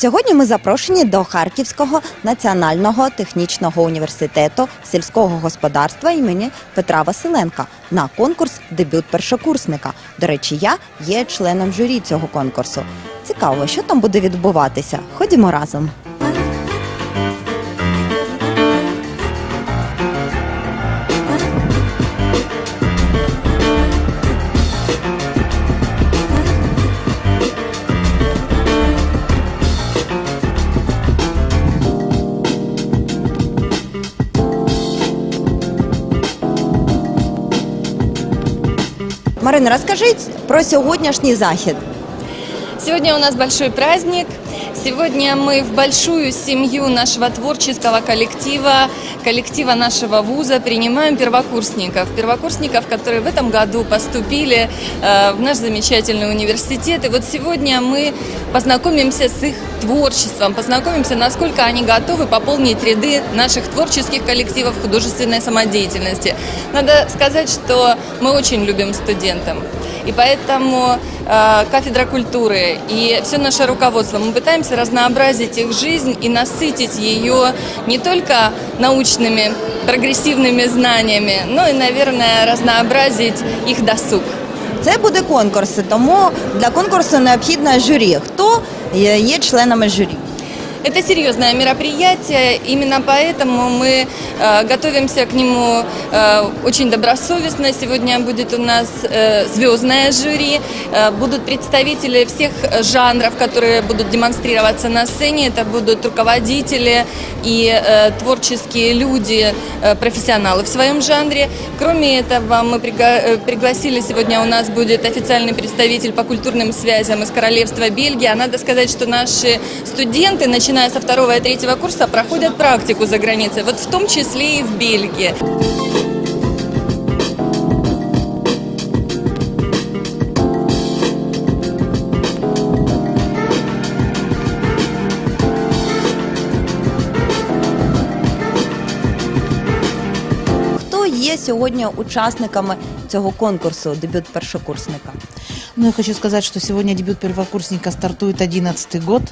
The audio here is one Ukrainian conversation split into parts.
Сьогодні ми запрошені до Харківського національного технічного університету сільського господарства імені Петра Василенка на конкурс Дебют першокурсника. До речі, я є членом журі цього конкурсу. Цікаво, що там буде відбуватися. Ходімо разом. Марина, расскажите про сьогоднішній захід. Сегодня у нас большой праздник. Сегодня мы в большую семью нашего творческого коллектива, коллектива нашего вуза принимаем первокурсников. Первокурсников, которые в этом году поступили э, в наш замечательный университет. И вот сегодня мы познакомимся с их творчеством, познакомимся, насколько они готовы пополнить ряды наших творческих коллективов художественной самодеятельности. Надо сказать, что мы очень любим студентов. И поэтому э, кафедра культуры и все наше руководство, мы пытаемся разнообразить их жизнь и насытить ее не только научными, прогрессивными знаниями, но и, наверное, разнообразить их досуг. Це буде конкурс, тому для конкурсу необхідне журі. Хто є є членами журі? Это серьезное мероприятие, именно поэтому мы э, готовимся к нему э, очень добросовестно. Сегодня будет у нас э, звездное жюри, э, будут представители всех жанров, которые будут демонстрироваться на сцене. Это будут руководители и э, творческие люди, э, профессионалы в своем жанре. Кроме этого, мы прига- э, пригласили сегодня у нас будет официальный представитель по культурным связям из Королевства Бельгии. А надо сказать, что наши студенты, начиная со второго и третьего курса, проходят практику за границей, вот в том числе и в Бельгии. Є сьогодні учасниками цього конкурсу дебют першокурсника? Ну, я хочу сказать, что сегодня дебют первокурсника стартует 11 год.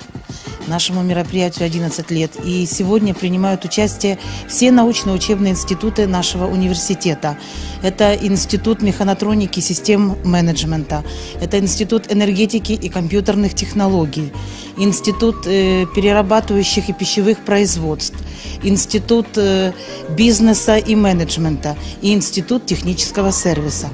Нашему мероприятию 11 лет. И сегодня принимают участие все научно-учебные институты нашего университета. Это Институт механотроники и систем менеджмента. Это Институт энергетики и компьютерных технологий. Институт э, перерабатывающих и пищевых производств. Институт э, бизнеса и менеджмента. И Институт технического сервиса.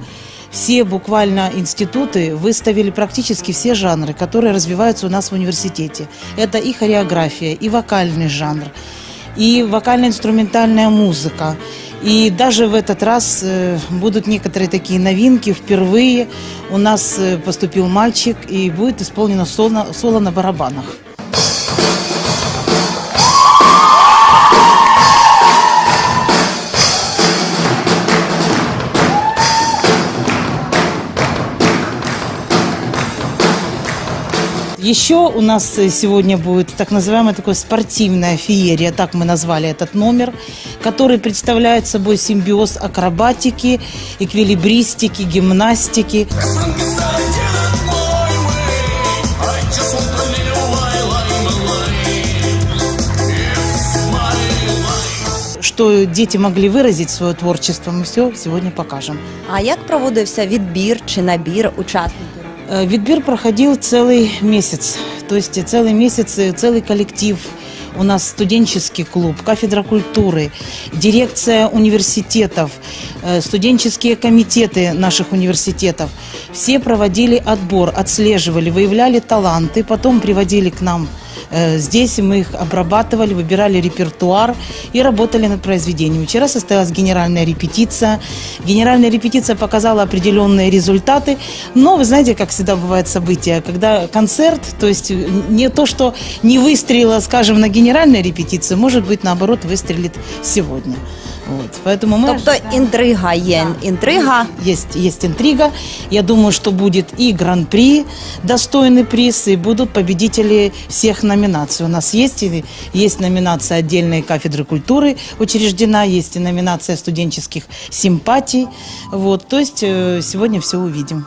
Все буквально институты выставили практически все жанры, которые развиваются у нас в университете. Это и хореография, и вокальный жанр, и вокально-инструментальная музыка. И даже в этот раз э, будут некоторые такие новинки. Впервые у нас э, поступил мальчик, и будет исполнено соло, соло на барабанах. Еще у нас э, сегодня будет так называемая такая спортивная феерия, так мы назвали этот номер, который представляет собой симбиоз акробатики, эквилибристики, гимнастики. Что дети могли выразить свое творчество, мы все сегодня покажем. А як проводився відбір чи набір учасників? Э, Відбір проходил целый месяц. То есть э, целый месяц, э, целый коллектив. У нас студенческий клуб, кафедра культуры, дирекция университетов, студенческие комитеты наших университетов. Все проводили отбор, отслеживали, выявляли таланты, потом приводили к нам Здесь мы их обрабатывали, выбирали репертуар и работали над произведением. Вчера состоялась генеральная репетиция. Генеральная репетиция показала определенные результаты. Но вы знаете, как всегда бывают события, когда концерт, то есть э, не то, что не выстрелило, скажем, на генеральной репетиции, может быть, наоборот, выстрелит сегодня. Вот. Поэтому мы Тобто інтрига є інтрига. есть, есть интрига. Я думаю, что будет и гран-при, достойный приз, и будут победители всех номинаций. У нас есть, и, есть номинация отдельной кафедры культуры учреждена, есть и номинация студенческих симпатий. Вот, то есть э, сегодня все увидим.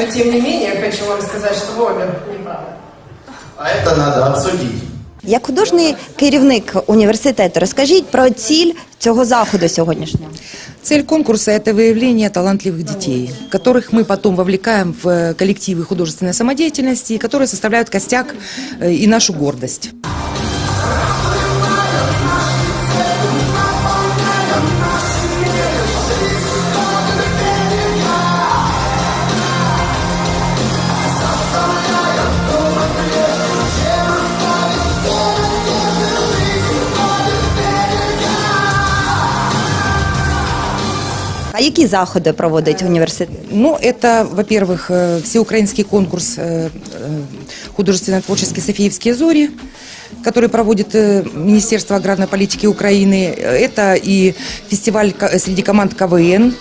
Но тем не менее, хочу вам сказать, что вы обе неправы. А это надо обсудить. Як художній керівник університету, розкажіть про ціль цього заходу сьогоднішнього. Цель конкурса – это выявление талантливых детей, которых мы потом вовлекаем в э, коллективы художественной самодеятельности, и которые составляют костяк э, и нашу гордость. А які заходи проводить університет? Ну, это, во-первых, э, всеукраинский конкурс э, э, художественно-творческий «Софиевские зори», который проводит э, Министерство аграрной политики Украины. Это и фестиваль ко- среди команд КВН.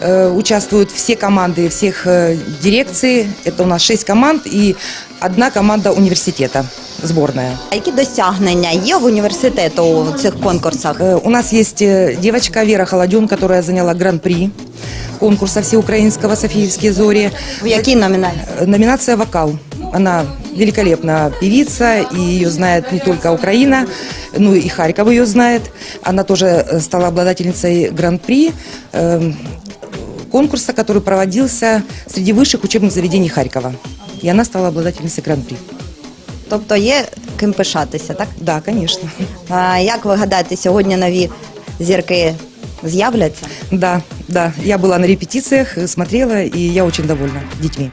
Э, Участвуют все команды всех э, дирекций. Это у нас шесть команд и одна команда университета, сборная. А які досягнення є в університету у цих конкурсах? Э, У нас есть э, девочка Вера Холодюн, которая заняла гран-при конкурса всеукраинского «Софиевские зори». В якій номінації? Э, Номинация «Вокал». Она великолепная певица, и ее знает не только Украина, ну и Харьков ее знает. Она тоже э, стала обладательницей гран-при э, конкурса, который проводился среди высших учебных заведений Харькова. И она стала обладательницей гран-при. Тобто є ким пишатися, так? Да, конечно. А як ви гадаєте, сьогодні нові зірки з'являться? Да, да. Я была на репетициях, э, смотрела, и я очень довольна детьми.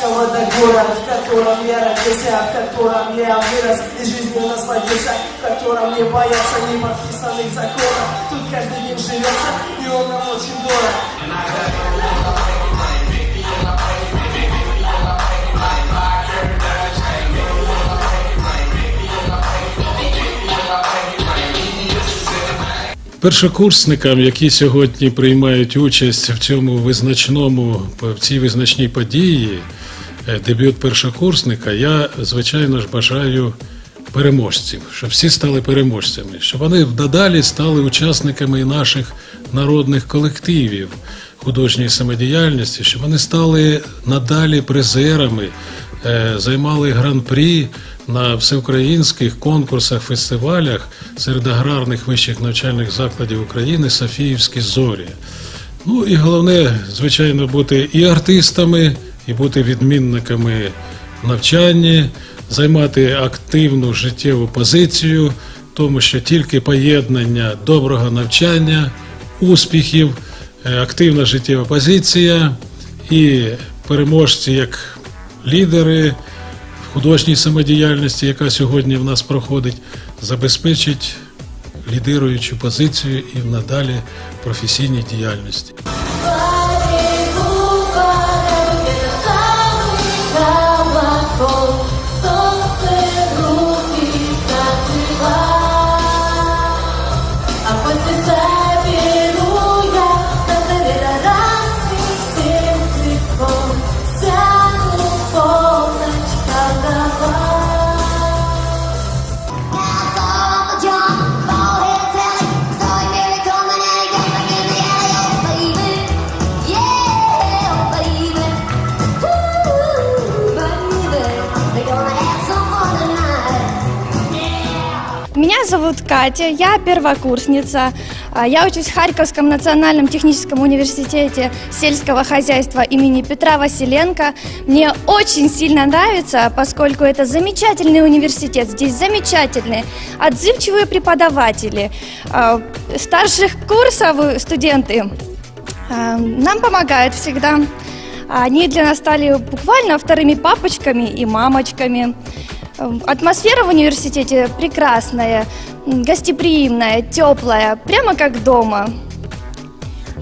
Какого-то город, в котором я родился, в котором я вырос и жизнью насладился, в котором не боятся неподписанных законов. Тут каждый день живется, и он нам очень дорог. Першокурсникам, які сьогодні приймають участь в цьому визначному в цій визначній події, е, дебют першокурсника, я звичайно ж бажаю переможців, щоб всі стали переможцями, щоб вони надалі стали учасниками наших народних колективів художньої самодіяльності, щоб вони стали надалі призерами, е, займали гран-прі на всеукраїнських конкурсах, фестивалях серед аграрних вищих навчальних закладів України Софіївські зорі. Ну і головне, звичайно, бути і артистами, і бути відмінниками в навчанні, займати активну життєву позицію, тому що тільки поєднання доброго навчання, успіхів, е, активна життєва позиція і переможці як лідери в художній самодіяльності, яка сьогодні в нас проходить, забезпечить лідируючу позицію і надалі професійній діяльності. Зовут Катя, я первокурсница. А, Я учусь в Харьковском национальном техническом университете сельского хозяйства имени Петра Василенко. Мне очень сильно нравится, поскольку это замечательный университет. Здесь замечательные, отзывчивые преподаватели. А, Старших курсов студенты а, нам помогают всегда. Они для нас стали буквально вторыми папочками и мамочками. Эм, Атмосфера в университете прекрасная, м, гостеприимная, теплая, прямо как дома.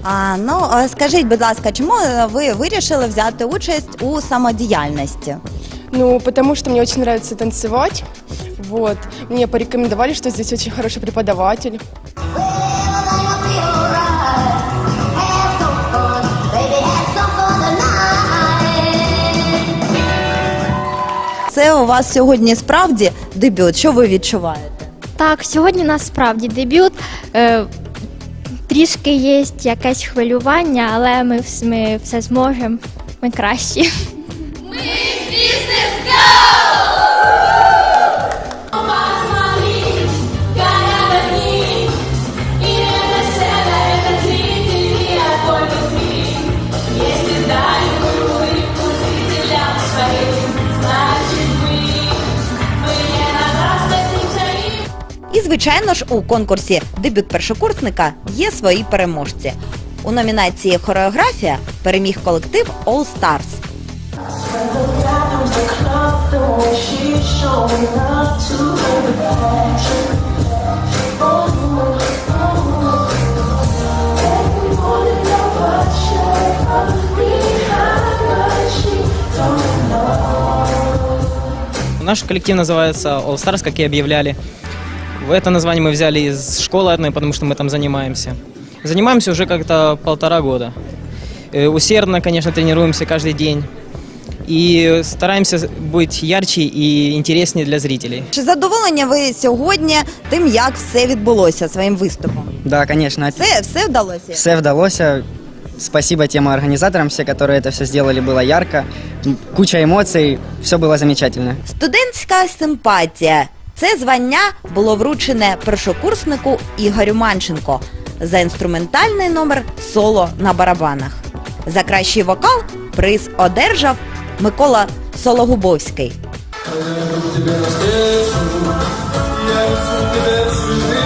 А, ну, е, скажіть, будь ласка, чому е, ви вирішили взяти участь у самодіяльності? Ну, потому что мне очень нравится танцевать. Вот. Мне порекомендовали, что здесь очень хороший преподаватель. Це у вас сьогодні справді дебют. Що ви відчуваєте? Так, сьогодні у нас справді дебют. Е, трішки є якесь хвилювання, але ми, вс- ми все зможемо. Ми кращі. Посмотри, звичайно ж, у конкурсі дебют першокурсника є свої переможці. У номінації Хореографія переміг колектив All Stars. Наш коллектив называется All Stars, как и объявляли. Это название мы взяли из школы одной, потому что мы там занимаемся. Занимаемся уже как-то полтора года. Э, Усердно, конечно, тренируемся каждый день. И стараемся быть ярче и интереснее для зрителей. Чи задоволені ви сьогодні тим, як все відбулося своїм виступом? Да, конечно. Це все вдалося? Все вдалося. Спасибо тем организаторам, все, которые это все сделали, было ярко. М, Куча эмоций, все было замечательно. Студентська симпатія. Це звання було вручене першокурснику Ігорю Манченко за інструментальний номер соло на барабанах. За кращий вокал приз одержав Микола Сологубовський. Скільки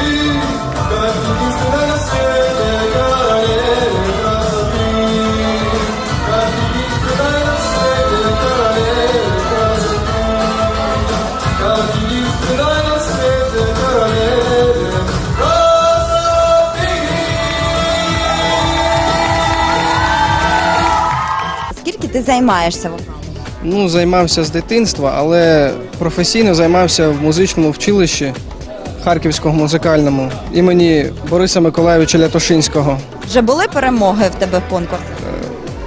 ти займаєшся вокалом? Ну, займався з дитинства, але професійно займався в музичному вчилищі Харківському музикальному імені Бориса Миколаєвича Лятошинського. Вже були перемоги в тебе в конкурсі?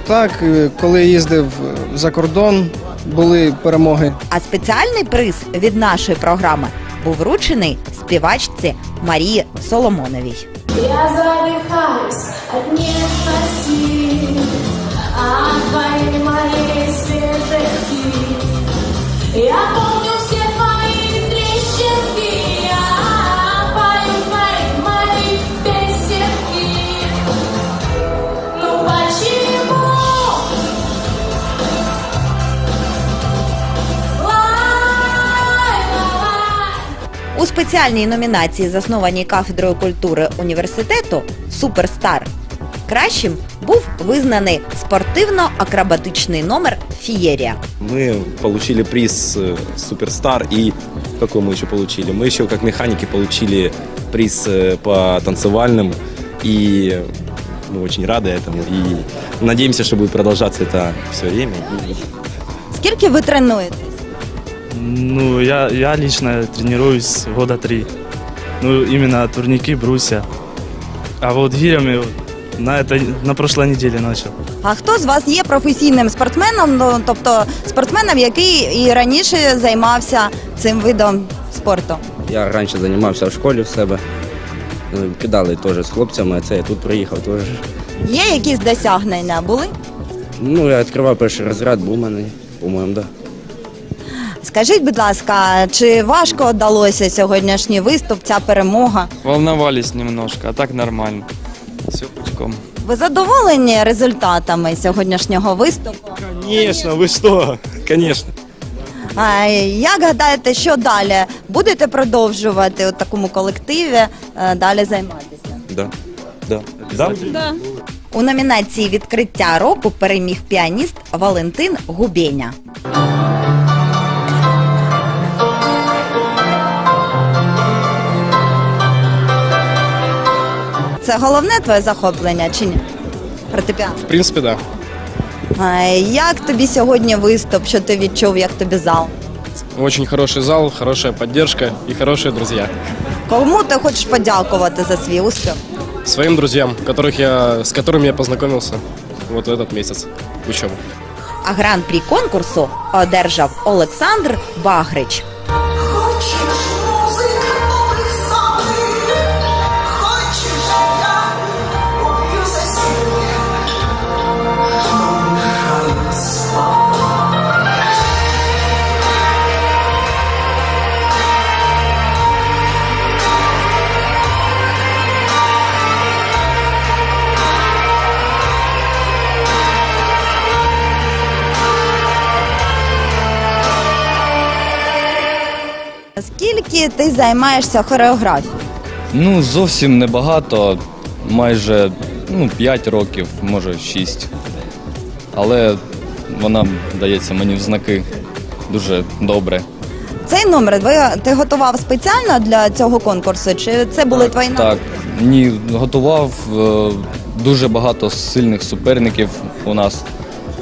Так, е, коли їздив за кордон, були перемоги. А спеціальний приз від нашої програми був вручений співачці Марії Соломоновій. Я задыхаюсь от нежности, от моей свежести. Я помню все твои трещинки. Ну? У спеціальній номінації, заснованій кафедрою культури університету Суперстар, кращим був визнаний спортивно-акробатичний номер Фієрія. Мы получили приз э, Суперстар и какой мы еще получили? Мы еще как механики получили приз э, по танцевальным и мы очень рады этому и надеемся, что будет продолжаться это все время. И Скільки ви тренуєтесь? Ну, я, я лично тренируюсь года три. Ну, именно турники, брусья. А вот гирями на, это, на прошлой неделе начал. А хто з вас є професійним спортсменом, ну, тобто спортсменом, який і раніше займався цим видом спорту? Я раніше займався в школі в себе. Е, Кидали теж з хлопцями, а це я тут приїхав теж. Є якісь досягнення були? Ну, я відкривав перший розряд, був у мене, по-моєму, да. Скажіть, будь ласка, чи важко вдалося сьогоднішній виступ, ця перемога? Волновались немножко, а так нормально. Все пучком. Ви задоволені результатами сьогоднішнього виступу? Конечно, вы что? Конечно. А як гадаєте, що далі? Будете продовжувати у такому колективі е, далі займатися? Да, да. Да? У номінації Відкриття року переміг піаніст Валентин Губєня. Це головне твоє захоплення чи ні? Фортепіано. В принципі, так. А Як тобі сьогодні виступ? Що ти відчув, як тобі зал? Да. Очень хороший зал, хорошая поддержка и хорошие друзья. Кому ти хочеш подякувати за свій успіх? Своим друзьям, которых я, с которыми я познакомился вот в этот месяц учебы. А гран-прі конкурсу одержав Олександр Багрич. Скільки ти займаєшся хореографією? Ну, зовсім небагато, майже ну, 5 років, може 6. Але вона дається мені в знаки дуже добре. Цей номер ви- ти готував спеціально для цього конкурсу? Чи це були твої Так, ні, готував е, дуже багато сильних суперників у нас.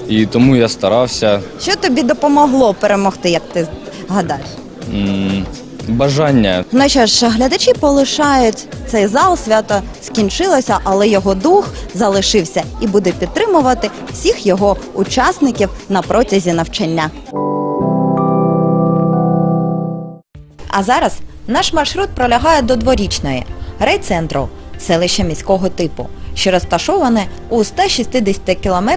І тому я старався. Що тобі допомогло перемогти, як ти гадаєш? М, Бажання Ну що ж, глядачі полишають цей зал, свято скінчилося, але його дух залишився і буде підтримувати всіх його учасників на протязі навчання. А зараз наш маршрут пролягає до дворічної райцентру, селища міського типу, що розташоване у 160 км